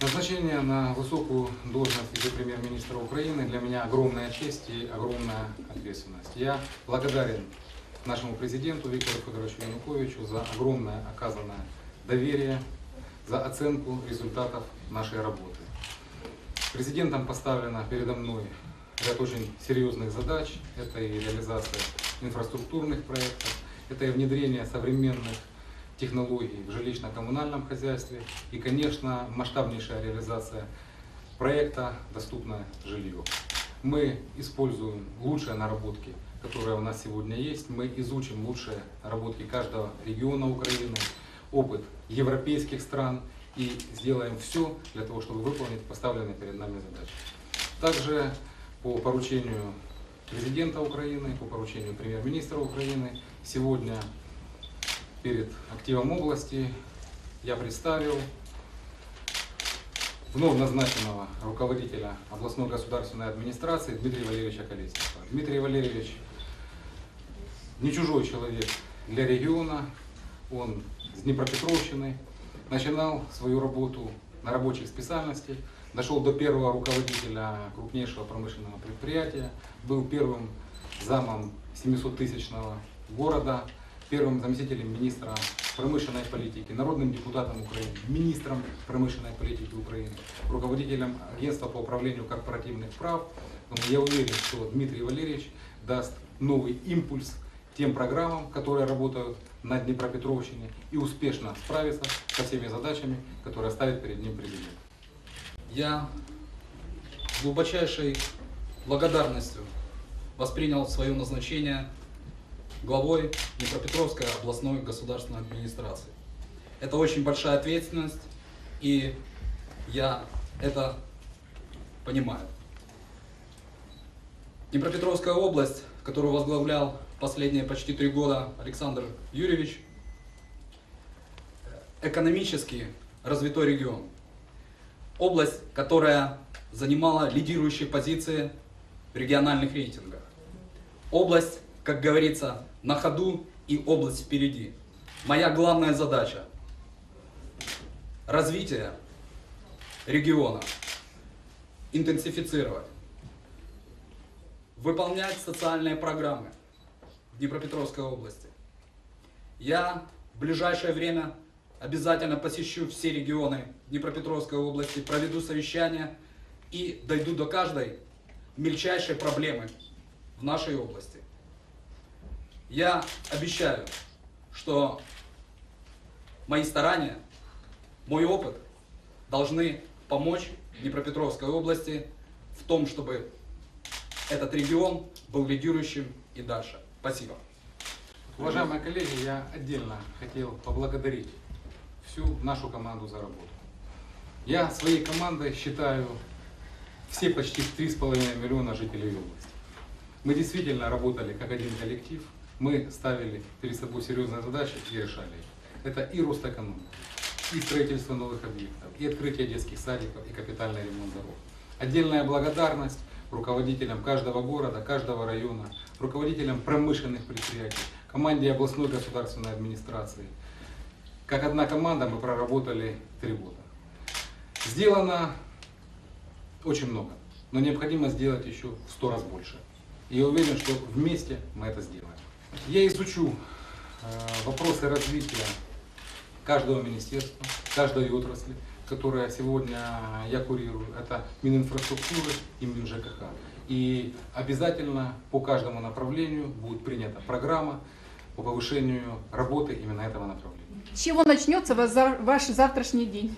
Назначение на высокую должность вице-премьер-министра Украины для меня огромная честь и огромная ответственность. Я благодарен нашему президенту Виктору Федоровичу Януковичу за огромное оказанное доверие, за оценку результатов нашей работы. Президентом поставлено передо мной ряд очень серьезных задач. Это и реализация инфраструктурных проектов, это и внедрение современных технологий в жилищно-коммунальном хозяйстве и, конечно, масштабнейшая реализация проекта «Доступное жилье». Мы используем лучшие наработки, которые у нас сегодня есть. Мы изучим лучшие наработки каждого региона Украины, опыт европейских стран и сделаем все для того, чтобы выполнить поставленные перед нами задачи. Также по поручению президента Украины, по поручению премьер-министра Украины сегодня перед активом области я представил вновь назначенного руководителя областной государственной администрации Дмитрия Валерьевича Колесникова. Дмитрий Валерьевич не чужой человек для региона, он с Днепропетровщины, начинал свою работу на рабочих специальностях, дошел до первого руководителя крупнейшего промышленного предприятия, был первым замом 700-тысячного города, первым заместителем министра промышленной политики, народным депутатом Украины, министром промышленной политики Украины, руководителем агентства по управлению корпоративных прав. Поэтому я уверен, что Дмитрий Валерьевич даст новый импульс тем программам, которые работают на Днепропетровщине и успешно справится со всеми задачами, которые ставит перед ним президент. Я глубочайшей благодарностью воспринял свое назначение главой Днепропетровской областной государственной администрации. Это очень большая ответственность, и я это понимаю. Днепропетровская область, которую возглавлял последние почти три года Александр Юрьевич, экономически развитой регион. Область, которая занимала лидирующие позиции в региональных рейтингах. Область, как говорится, на ходу и область впереди. Моя главная задача – развитие региона, интенсифицировать, выполнять социальные программы в Днепропетровской области. Я в ближайшее время обязательно посещу все регионы Днепропетровской области, проведу совещания и дойду до каждой мельчайшей проблемы в нашей области. Я обещаю, что мои старания, мой опыт должны помочь Днепропетровской области в том, чтобы этот регион был лидирующим и дальше. Спасибо. Уважаемые коллеги, я отдельно хотел поблагодарить всю нашу команду за работу. Я своей командой считаю все почти 3,5 миллиона жителей области. Мы действительно работали как один коллектив, мы ставили перед собой серьезные задачи и решали их. Это и рост экономики, и строительство новых объектов, и открытие детских садиков, и капитальный ремонт дорог. Отдельная благодарность руководителям каждого города, каждого района, руководителям промышленных предприятий, команде областной государственной администрации. Как одна команда мы проработали три года. Сделано очень много, но необходимо сделать еще в сто раз больше. И я уверен, что вместе мы это сделаем. Я изучу э, вопросы развития каждого министерства, каждой отрасли, которая сегодня я курирую. Это Мининфраструктуры и МинЖКХ. И обязательно по каждому направлению будет принята программа по повышению работы именно этого направления. С чего начнется ваш завтрашний день?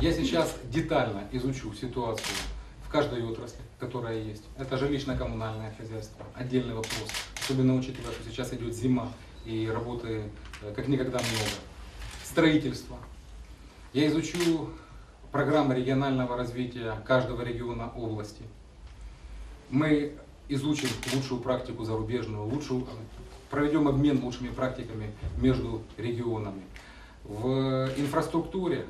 Я сейчас детально изучу ситуацию в каждой отрасли, которая есть. Это жилищно-коммунальное хозяйство, отдельный вопрос. Особенно учитывая, что сейчас идет зима и работы э, как никогда много. Строительство. Я изучу программы регионального развития каждого региона области. Мы изучим лучшую практику зарубежную, лучшую, проведем обмен лучшими практиками между регионами. В инфраструктуре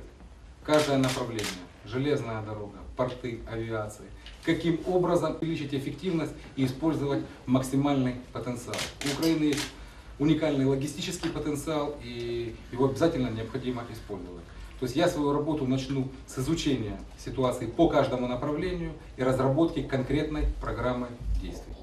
каждое направление, железная дорога, порты, авиации, каким образом увеличить эффективность и использовать максимальный потенциал. У Украины есть уникальный логистический потенциал, и его обязательно необходимо использовать. То есть я свою работу начну с изучения ситуации по каждому направлению и разработки конкретной программы действий.